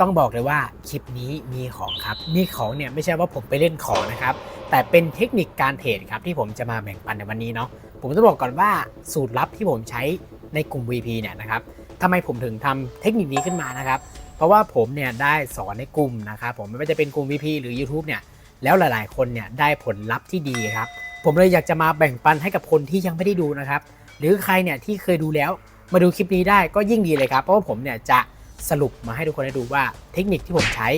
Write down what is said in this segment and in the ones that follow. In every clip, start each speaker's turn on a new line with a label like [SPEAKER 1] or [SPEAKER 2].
[SPEAKER 1] ต้องบอกเลยว่าคลิปนี้มีของครับ มีของเนี่ยไม่ใช่ว่าผมไปเล่นของนะครับ แต่เป็นเทคนิคการเทรดครับที่ผมจะมาแบ่งปันในวันนี้เนาะ ผมต้องบอกก่อนว่าสูตรลับที่ผมใช้ในกลุ่ม VP เนี่ยนะครับทำไมผมถึงทำเทคนิคนี้ขึ้นมานะครับ เพราะว่าผมเนี่ยได้สอนในกลุ่มนะครับผมไม่ว่าจะเป็นกลุ่ม VP หรือ YouTube เนี่ย แล้วหลาย ๆ คนเนี่ยได้ผลลัพธ์ที่ดีครับ ผมเลยอยากจะมาแบ่งปันให้กับคนที่ยังไม่ได้ดูนะครับ หรือใครเนี่ยที่เคยดูแล้วมาดูคลิปนี้ได้ก็ยิ่งดีเลยครับ เพราะว่าผมเนี่ยจะ สรุปมาให้ทุกคนได้ดูว่าเทคนิคที่ผมใช้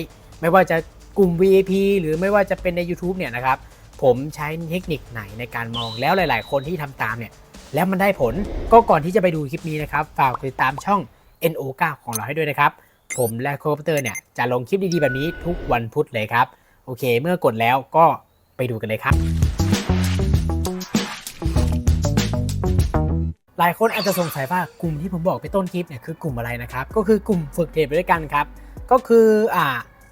[SPEAKER 1] ไม่ว่าจะกลุ่ม VIP หรือไม่ว่าจะเป็นใน YouTube เนี่ยนะครับ ผมใช้เทคนิคไหนในการมองแล้วหลาย ๆ คนที่ทำตามเนี่ย แล้วมันได้ผลก็ก่อนที่จะไปดูคลิปนี้นะครับ ฝากติดตามช่อง NO9 ของเราให้ด้วยนะครับ ผมและโคปเตอร์เนี่ยจะลงคลิปดี ๆ แบบนี้ทุกวันพุธเลยครับ โอเค เมื่อกดแล้วก็ไปดูกันเลยครับ ลายคนอาจจะสงสัยว่ากลุ่มที่ผมบอกไปต้นคลิปเนี่ยคือกลุ่มอะไรนะครับ ก็คือกลุ่มฝึกเทรดไปด้วยกันครับ ก็คืออ่า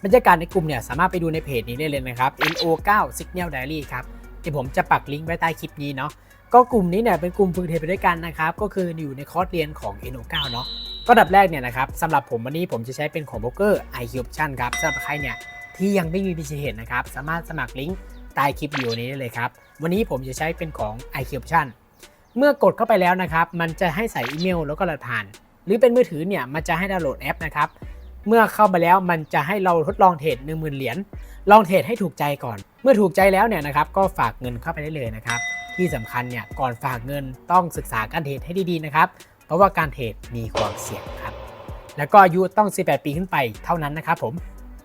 [SPEAKER 1] บรรยากาศในกลุ่มเนี่ยสามารถไปดูในเพจนี้ได้เลยนะครับ NO9 Signal Diary ครับที่ผมจะปักลิงก์ไว้ใต้คลิปนี้เนาะก็กลุ่มนี้เนี่ยเป็นกลุ่มฝึกเทรดไปด้วยกันนะครับก็คืออยู่ในคอร์สเรียนของ NO9 เนาะก็ดับแรกเนี่ยนะครับสำหรับผมวันนี้ผมจะใช้เป็นของโบรกเกอร์ IQ Option ครับสำหรับใครเนี่ยที่ยังไม่มีพิเศษนะครับสามารถสมัครลิงก์ใต้คลิปวิดีโอนี้ได้เลยครับวันนี้ผมจะใช้เป็นของ IQ Option เมื่อกดเข้าไปแล้วนะครับ มันจะให้ใส่อีเมลแล้วก็รหัสผ่าน หรือเป็นมือถือเนี่ยมันจะให้ดาวน์โหลดแอปนะครับ เมื่อเข้ามาแล้วมันจะให้เราทดลองเทรด1 0,000 เหรียญ ลองเทรดให้ถูกใจก่อน เมื่อถูกใจแล้วเนี่ยนะครับก็ฝากเงินเข้าไปได้เลยนะครับ ที่สำคัญเนี่ยก่อนฝากเงินต้องศึกษาการเทรดให้ดีๆนะครับ เพราะว่าการเทรดมีความเสี่ยงครับ แล้วก็อายุต้อง 18 ปีขึ้นไปเท่านั้นนะครับผม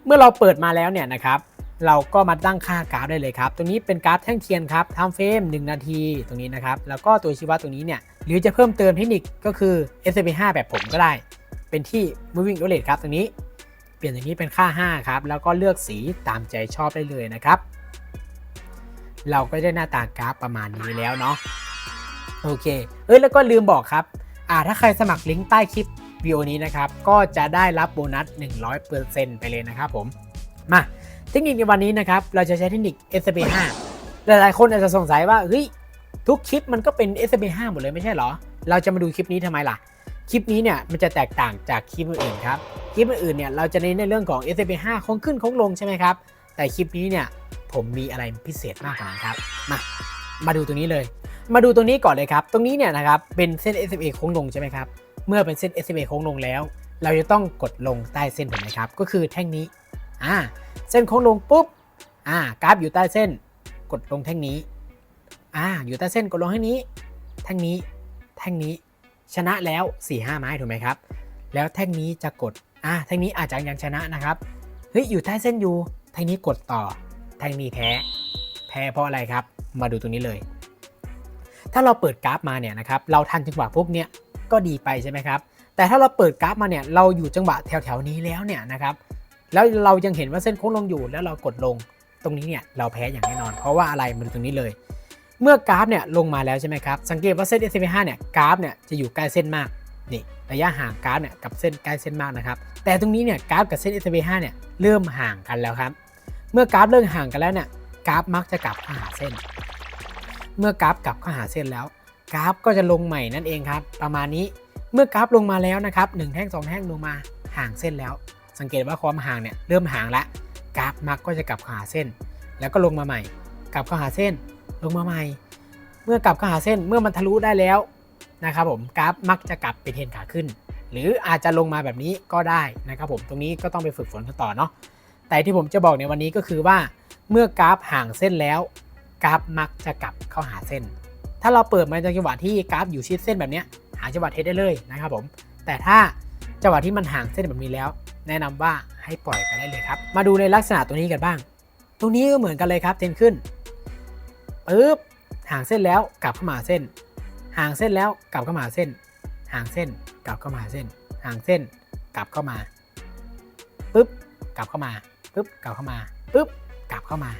[SPEAKER 1] เมื่อเราเปิดมาแล้วเนี่ยนะครับ เราก็มาตั้งค่ากราฟได้เลยครับ ตรงนี้เป็นกราฟแท่งเทียนครับทำเฟรม1 นาทีตรงนี้นะครับ แล้วก็ตัวชี้วัดตรงนี้เนี่ย หรือจะเพิ่มเติมเทคนิคก็คือ S&P 5แบบผมก็ได้ เป็นที่ moving average ครับตรงนี้ เปลี่ยนอย่างนี้เป็นค่า 5 ครับ แล้วก็เลือกสีตามใจชอบได้เลยนะครับ เราก็ได้หน้าตากราฟประมาณนี้แล้วเนาะ โอเค เอ้ยแล้วก็ลืมบอกครับ อ่าถ้าใครสมัครลิงก์ใต้คลิปวิดีโอนี้นะครับ ก็จะได้รับโบนัส 100%ไปเลยนะครับผม มา ทคนิคในวันนี้นะครับ เราจะใช้เทคนิค S&P 5หลายๆ คนอาจจะสงสัยว่าเฮ้ยทุกคลิปมันก็เป็น S&P 5หมดเลยไม่ใช่เหรอ เราจะมาดูคลิปนี้ทำไมล่ะ คลิปนี้เนี่ยมันจะแตกต่างจากคลิปอื่นๆครับ คลิปอื่นๆเนี่ยเราจะเน้นในเรื่องของ S&P 5คงขึ้นคงลงใช่ไหมครับ แต่คลิปนี้เนี่ยผมมีอะไรพิเศษมากกว่านั้นครับ มา มาดูตรงนี้เลย มาดูตรงนี้ก่อนเลยครับ ตรงนี้เนี่ยนะครับเป็นเส้น SMA โค้งลงใช่ไหมครับ เมื่อเป็นเส้น SMA โค้งลงแล้ว เราจะต้องกดลงใต้เส้นถูกไหมครับ ก็คือแท่งนี้ อ่าเส้นโค้งลงปุ๊บอ่ากราฟอยู่ใต้เส้นกดลงแท่งนี้อ่าอยู่ใต้เส้นกดลงแท่งนี้ แท่งนี้แท่งนี้ชนะแล้ว 4 5 ไม้ถูกไหมครับ แล้วแท่งนี้จะกดอ่าแท่งนี้อาจจะยังชนะนะครับเฮ้ยอยู่ใต้เส้นอยู่แท่งนี้กดต่อ แท่งนี้แพ้แพ้เพราะอะไรครับ มาดูตรงนี้เลย ถ้าเราเปิดกราฟมาเนี่ยนะครับเราทันจังหวะพวกเนี้ยก็ดีไปใช่ไหมครับแต่ถ้าเราเปิดกราฟมาเนี่ยเราอยู่จังหวะแถวๆนี้แล้วเนี่ยนะครับ แล้วเรายังเห็นว่าเส้นโค้งลงอยู่แล้วเรากดลงตรงนี้เนี่ยเราแพ้อย่างแน่นอน เพราะว่าอะไรมันตรงนี้เลย เมื่อกราฟเนี่ยลงมาแล้วใช่ไหมครับ สังเกตว่าเส้น S M 5เนี่ยกราฟเนี่ยจะอยู่ใกล้เส้นมากนี่ระยะห่างกราฟเนี่ยกับเส้นใกล้เส้นมากนะครับแต่ตรงนี้เนี่ยกราฟกับเส้น S M 5เนี่ยเริ่มห่างกันแล้วครับ เมื่อกราฟเริ่มห่างกันแล้วเนี่ยกราฟมักจะกลับเข้าหาเส้น เมื่อกราฟกลับเข้าหาเส้นแล้ว กราฟก็จะลงใหม่นั่นเองครับ ประมาณนี้เมื่อกราฟลงมาแล้วนะครับหนึ่งแท่งสองแท่งลงมาห่างเส้นแล้ว สังเกตว่าความห่างเนี่ยเริ่มห่างแล้วกราฟมักก็จะกลับเข้าหาเส้น แล้วก็ลงมาใหม่ กลับเข้าหาเส้น ลงมาใหม่ เมื่อกลับเข้าหาเส้นเมื่อมันทะลุได้แล้วนะครับผมกราฟมักจะกลับเป็นเทรนขาขึ้น หรืออาจจะลงมาแบบนี้ก็ได้นะครับผมตรงนี้ก็ต้องไปฝึกฝนกันต่อเนาะแต่ที่ผมจะบอกในวันนี้ก็คือว่า เมื่อกราฟห่างเส้นแล้วกราฟมักจะกลับเข้าหาเส้น ถ้าเราเปิดมาจังหวะที่กราฟอยู่ชิดเส้นแบบนี้หาจังหวะเทสได้เลยนะครับผมแต่ถ้าจังหวะที่มันห่างเส้นแบบนี้แล้ว แนะนำว่าให้ปล่อยไปได้เลยครับ มาดูในลักษณะตัวนี้กันบ้าง ตรงนี้ก็เหมือนกันเลยครับเทนขึ้นปึ๊บห่างเส้นแล้วกลับเข้ามาเส้น ห่างเส้นแล้วกลับเข้ามาเส้น ห่างเส้นกลับเข้ามาเส้น ห่างเส้นกลับเข้ามาปึ๊บกลับเข้ามาปึ๊บกลับเข้ามาปึ๊บกลับเข้ามา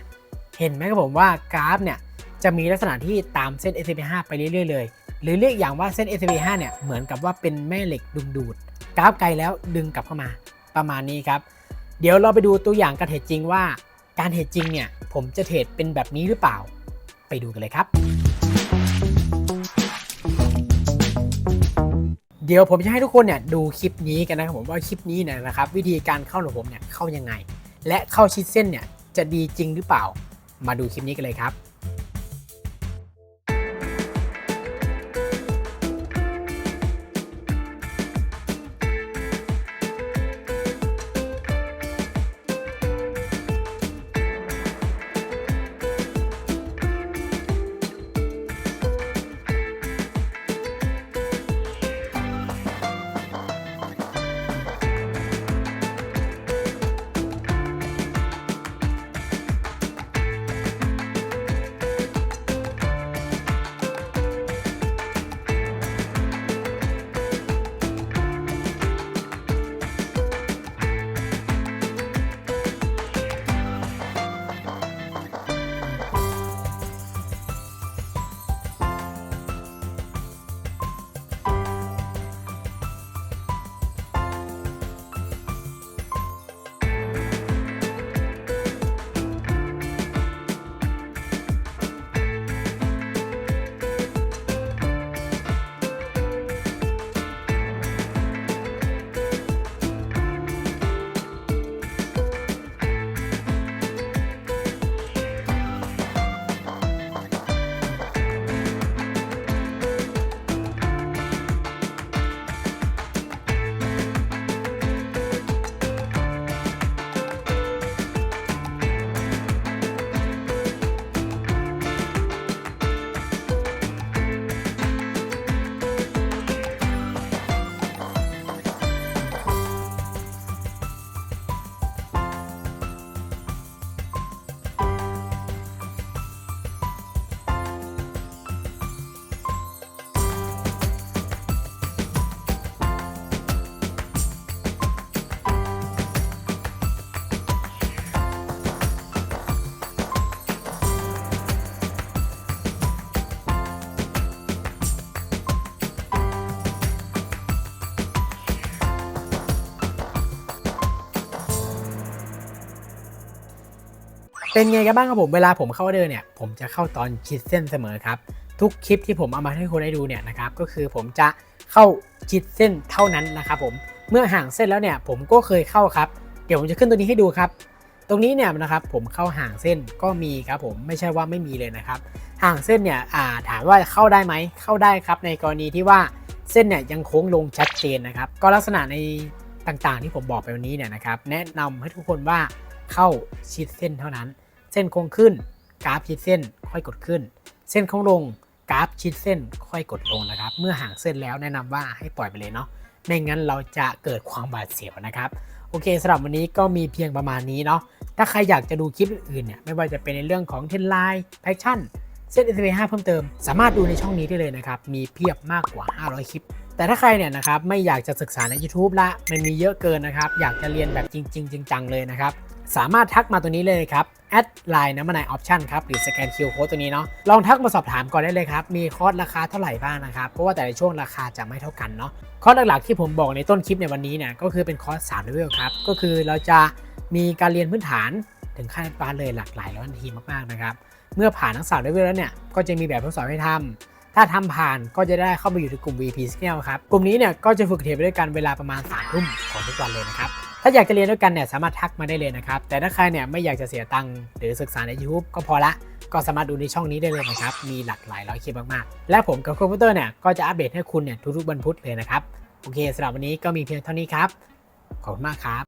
[SPEAKER 1] เห็นไหมครับผมว่ากราฟเนี่ยจะมีลักษณะที่ตามเส้น S&P 5ไปเรื่อยๆเลย หรือเรียกอย่างว่าเส้น S&P 5เนี่ยเหมือนกับว่าเป็นแม่เหล็กดึงดูด กราฟไกลแล้วดึงกลับเข้ามา ประมาณนี้ครับ เดี๋ยวเราไปดูตัวอย่างการเทรดจริงว่า การเทรดจริงเนี่ยผมจะเทรดเป็นแบบนี้หรือเปล่า ไปดูกันเลยครับ เดี๋ยวผมจะให้ทุกคนเนี่ยดูคลิปนี้กันนะครับผมว่าคลิปนี้เนี่ยนะครับ วิธีการเข้าของผมเนี่ยเข้ายังไง และเข้าชิดเส้นเนี่ยจะดีจริงหรือเปล่า มาดูคลิปนี้กันเลยครับ เป็นไงกันบ้างครับผมเวลาผมเข้าเดินเนี่ย ผมจะเข้าตอนชิดเส้นเสมอครับ ทุกคลิปที่ผมเอามาให้คุณได้ดูเนี่ยนะครับก็คือผมจะเข้าชิดเส้นเท่านั้นนะครับผมเมื่อห่างเส้นแล้วเนี่ยผมก็เคยเข้าครับ เดี๋ยวผมจะขึ้นตัวนี้ให้ดูครับ ตรงนี้เนี่ยนะครับผมเข้าห่างเส้นก็มีครับผมไม่ใช่ว่าไม่มีเลยนะครับ ห่างเส้นเนี่ยาถามว่าเข้าได้ไหมเข้าได้ครับในกรณีที่ว่าเส้นเนี่ยยังโค้งลงชัดเจนนะครับ ก็ลักษณะในต่างๆที่ผมบอกไปวันนี้เนี่ยนะครับ แนะนำให้ทุกคนว่าเข้าชิดเส้นเท่านั้น ส้นโค้งขึ้น กราฟชิดเส้นค่อยกดขึ้น เส้นโค้งลงกราฟชิดเส้นค่อยกดลงนะครับ เมื่อห่างเส้นแล้วแนะนำว่าให้ปล่อยไปเลยเนาะไม่งั้นเราจะเกิดความบาดเสียวนะครับโอเคสำหรับวันนี้ก็มีเพียงประมาณนี้เนาะถ้าใครอยากจะดูคลิปอื่นเนี่ยไม่ว่าจะเป็นในเรื่องของเทนไลน์แพชชั่นเส้น s อ5เพิ่มเติม สามารถดูในช่องนี้ได้เลยนะครับ มีเพียบมากกว่า 500 คลิป แต่ถ้าใครเนี่ยนะครับไม่อยากจะศึกษาใน YouTube ละ มันมีเยอะเกินนะครับ อยากจะเรียนแบบจริง ๆ จังๆเลยนะครับ สามารถทักมาตัวนี้เลยครับแอดไลน์น้ำมันายออปชันครับ หรือสแกนคิวโค้ดตัวนี้เนาะลองทักมาสอบถามก่อนได้เลยครับ มีคอร์สราคาเท่าไหร่บ้างนะครับ เพราะว่าแต่ละช่วงราคาจะไม่เท่ากันเนาะคอร์สหลักๆที่ผมบอกในต้นคลิปในวันนี้เนี่ยก็คือเป็นคอร์ส3เลเวลครับ ก็คือเราจะมีการเรียนพื้นฐานถึงขั้นปานเลยหลากหลายร้อยนาทีมากๆนะครับเมื่อผ่านทั้ง3เลเวลแล้วเนี่ยก็จะมีแบบทดสอบให้ทำถ้าทำผ่านก็จะได้เข้าไปอยู่ในกลุ่ม VP Skill ครับ กลุ่มนี้เนี่ยก็จะฝึกเทรดไปด้วยกันเวลาประมาณ3ทุ่มของทุกวันเลยนะครับ ถ้าอยากจะเรียนด้วยกันเนี่ยสามารถทักมาได้เลยนะครับ แต่ถ้าใครเนี่ยไม่อยากจะเสียตังค์หรือศึกษาใน YouTube ก็พอละ ก็สามารถดูในช่องนี้ได้เลยนะครับ มีหลากหลายร้อยคลิปมากๆ และผมกับคอมพิวเตอร์เนี่ยก็จะอัปเดตให้คุณเนี่ยทุกๆวันพุธเลยนะครับ โอเคสำหรับวันนี้ก็มีเพียงเท่านี้ครับ ขอบคุณมากครับ